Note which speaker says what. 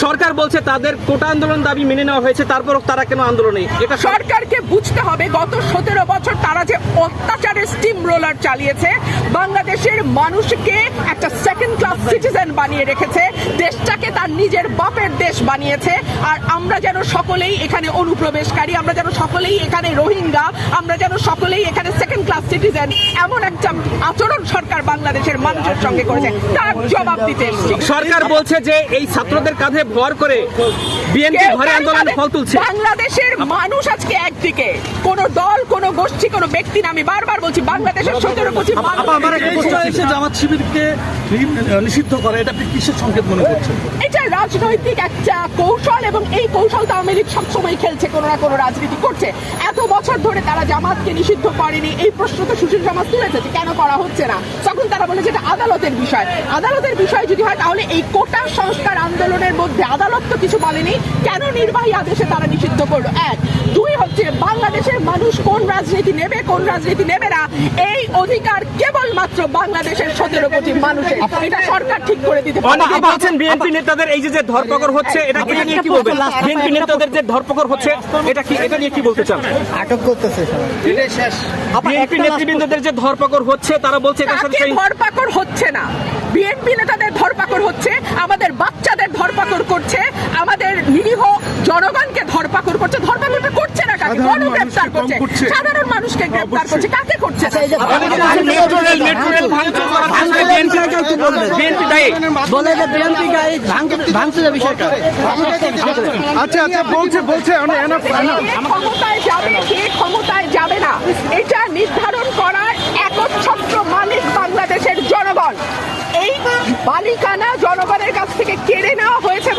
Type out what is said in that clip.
Speaker 1: সরকার বলছে তাদের কোটা আন্দোলন দাবি মেনে নেওয়া হয়েছে তারপর তারা কেন আন্দোলনে? এটা
Speaker 2: সরকারকে বুঝতে হবে গত সতেরো বছর তারা যে অত্যাচারের স্টিম রোলার চালিয়েছে বাংলাদেশের মানুষকে একটা সিটিজেন বানিয়ে রেখেছে দেশটাকে তার নিজের বাপের দেশ বানিয়েছে আর আমরা যেন সকলেই এখানে অনুপ্রবেশকারী আমরা যেন সকলেই এখানে রোহিঙ্গা আমরা যেন সকলেই এখানে সেকেন্ড ক্লাস সিটিজেন এমন একটা আচরণ সরকার বাংলাদেশের মানুষের সঙ্গে করেছে। তার জবাব দিতে
Speaker 1: সরকার বলছে যে এই ছাত্রদের কাঁধে ভর করে বিএনপি ঘরে আন্দোলনে ফল তুলছে।
Speaker 2: বাংলাদেশের মানুষ আজকে একদিকে কোন দল কোন গোষ্ঠী কোন ব্যক্তি না আমি বারবার বলছি বাংলাদেশের সতেরো
Speaker 3: এসে জামাত শিবিরকে নিষিদ্ধ করে এটা কিসের সংকেত মনে করছেন?
Speaker 2: এটা রাজনৈতিক একটা কৌশল এবং এই কৌশল তো আওয়ামী লীগ সবসময় খেলছে কোনো না কোনো রাজনীতি করছে। এত বছর ধরে তারা জামাতকে নিষিদ্ধ করেনি। এই প্রশ্ন তো সুশীল সমাজ তুলেছে যে কেন করা হচ্ছে না? তখন তারা বলে যেটা আদালতের বিষয়। আদালতের বিষয় যদি হয়, তাহলে এই কোটা সংস্কার আন্দোলনের মধ্যে আদালত তো কিছু বলেনি। কেন নির্বাহী আদেশে তারা নিষিদ্ধ করল? এক। দুই হচ্ছে মানুষ কোন রাজনীতি নেবে কোন রাজনীতি নেবে না এই অধিকার কেবলমাত্র বাংলাদেশের সতেরো কোটি মানুষের। এটা সরকার ঠিক করে দিতে পারে
Speaker 1: অনেকে বলছেন বিএনপি নেতাদের এই যে যে ধরপকড় হচ্ছে এটা এটা নিয়ে কি বলবেন? বিএনপি নেতাদের যে ধরপকড় হচ্ছে এটা কি এটা নিয়ে কি বলতে চান?
Speaker 4: আটক করতেছে সবাই।
Speaker 1: বিএনপি নেতৃবৃন্দদের যে ধরপকড় হচ্ছে তারা বলছে এটার সাথে
Speaker 2: ধরপাকড় হচ্ছে না। বিএনপি নেতাদের ধরপাকড় হচ্ছে আমাদের বাচ্চাদের ধরপাকড় করছে আমাদের নিরীহ জনগণকে ধরপাকড় করছে। ধরপাকড়টা করছে। না করছে। সাধারণ মানুষকে গ্রেপ্তার করছে। কাকে করছে
Speaker 1: মেট্রো রেল মেট্রো রেল ভাঙচুর করার জন্য বিএনপি বিএনপি দায়ী
Speaker 4: বলে যে বিএনপি গাড়ি ভাঙচুরের বিষয়টা।
Speaker 3: আচ্ছা আচ্ছা বলছে বলছে অনেক এনাফ
Speaker 2: কে ক্ষমতায় যাবে কে? ক্ষমতায় যাবে না। এটা নির্ধারণ করার একচ্ছত্র মালিক বাংলাদেশের জনগণ। এই মালিকানা জনগণের কাছ থেকে কেড়ে নেওয়া হয়েছে